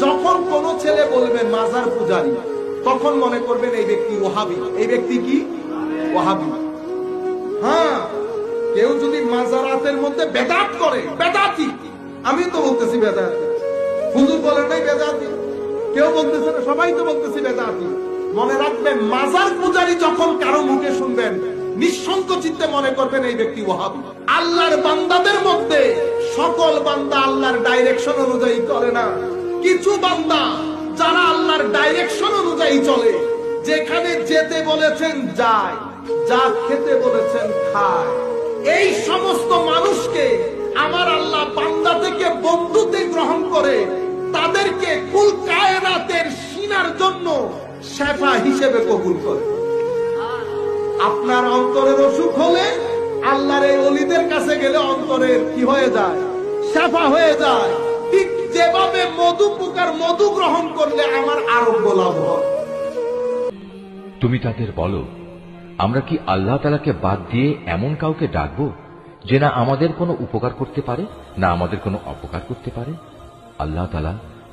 যখন কোন ছেলে বলবে মাজার পূজারি, তখন মনে করবেন এই ব্যক্তি ওহাবি। এই ব্যক্তি কি? ওহাবি। হ্যাঁ কেউ যদি মাজারাতের মধ্যে বেদাত করে, বেদাতি। আমি তো বলতেছি বেদাতি। হুজুর বলে নাই বেদাতি। কেউ বলতেছে না, সবাই তো বলতেছি বেদাতি। মনে রাখবেন, মাজার পূজারি যখন কারও মুখে শুনবেন নিঃসঙ্ক চিত্তে মনে করবেন এই ব্যক্তি ওহাবি। আল্লাহর বান্দাদের মধ্যে সকল বান্দা আল্লাহর ডাইরেকশন অনুযায়ী করে না। কিছু বান্দা যারা আল্লাহর ডাইরেকশন অনুযায়ী চলে, যেখানে যেতে বলেছেন যায়, যা খেতে বলেছেন খায়। এই সমস্ত মানুষকে আমার আল্লাহ বান্দা থেকে বন্ধুতে গ্রহণ করে, তাদেরকে কুল কায়নাতের সিনার জন্য শেফা হিসেবে কবুল করে। আপনার অন্তরের অসুখ হলে আল্লাহর এই অলিদের কাছে গেলে অন্তরের কি হয়ে যায়? শেফা হয়ে যায়। ঠিক যেভাবে মধু মধু গ্রহণ করলে আমার আরোগ্য লাভ তুমি তাদের বলো, আমরা কি আল্লাহ তালাকে বাদ দিয়ে এমন কাউকে ডাকব যে না আমাদের কোনো উপকার করতে পারে, না আমাদের কোনো অপকার করতে পারে? আল্লাহ তালা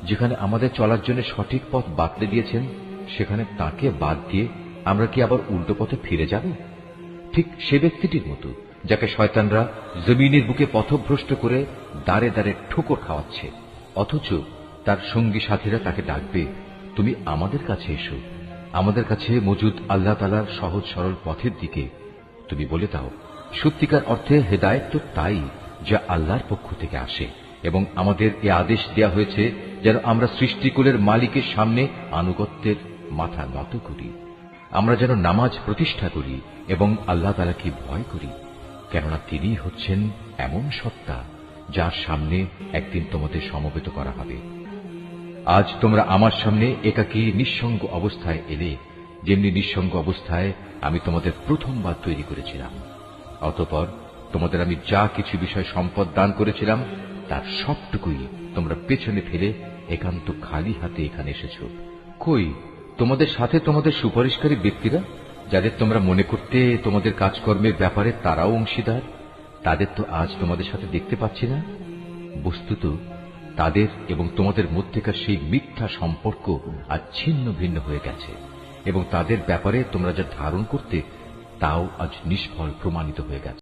যেখানে আমাদের চলার জন্য সঠিক পথ বাতলে দিয়েছেন, সেখানে তাকে বাদ দিয়ে আমরা কি আবার উল্টো পথে ফিরে যাব? ঠিক সে ব্যক্তিটির মতো, যাকে শয়তানরা জমিনের বুকে পথভ্রষ্ট করে দাঁড়ে দাঁড়ে ঠোকর খাওয়াচ্ছে, অথচ তার সঙ্গী সাথীরা তাকে ডাকবে, তুমি আমাদের কাছে এসো। আমাদের কাছে মজুদ আল্লাহ তালার সহজ সরল পথের দিকে। তুমি বলে দাও, সত্যিকার অর্থে হেদায়ত তো তাই যা আল্লাহর পক্ষ থেকে আসে এবং আমাদের এ আদেশ দেয়া হয়েছে যেন আমরা সৃষ্টিকুলের মালিকের সামনে আনুগত্যের মাথা নত করি। আমরা যেন নামাজ প্রতিষ্ঠা করি এবং আল্লাহ তালাকে ভয় করি, কেননা তিনি হচ্ছেন এমন সত্তা যার সামনে একদিন তোমাদের সমবেত করা হবে। আজ তোমরা আমার সামনে একাকী নিঃসঙ্গ অবস্থায় এলে, যেমনি নিঃসঙ্গ অবস্থায় আমি তোমাদের প্রথমবার তৈরি করেছিলাম। অতপর তোমাদের আমি যা কিছু বিষয় সম্পদ দান করেছিলাম, তার সবটুকুই তোমরা পেছনে ফেলে একান্ত খালি হাতে এখানে এসেছ। কই, তোমাদের সাথে তোমাদের সুপারিশকারী ব্যক্তিরা, যাদের তোমরা মনে করতে তোমাদের কাজকর্মের ব্যাপারে তারাও অংশীদার, তাদের তো আজ তোমাদের সাথে দেখতে পাচ্ছি না। বস্তুত তাদের এবং তোমাদের মধ্যেকার সেই মিথ্যা সম্পর্ক আজ ছিন্ন ভিন্ন হয়ে গেছে, এবং তাদের ব্যাপারে তোমরা যা ধারণ করতে, তাও আজ নিষ্ফল প্রমাণিত হয়ে গেছে।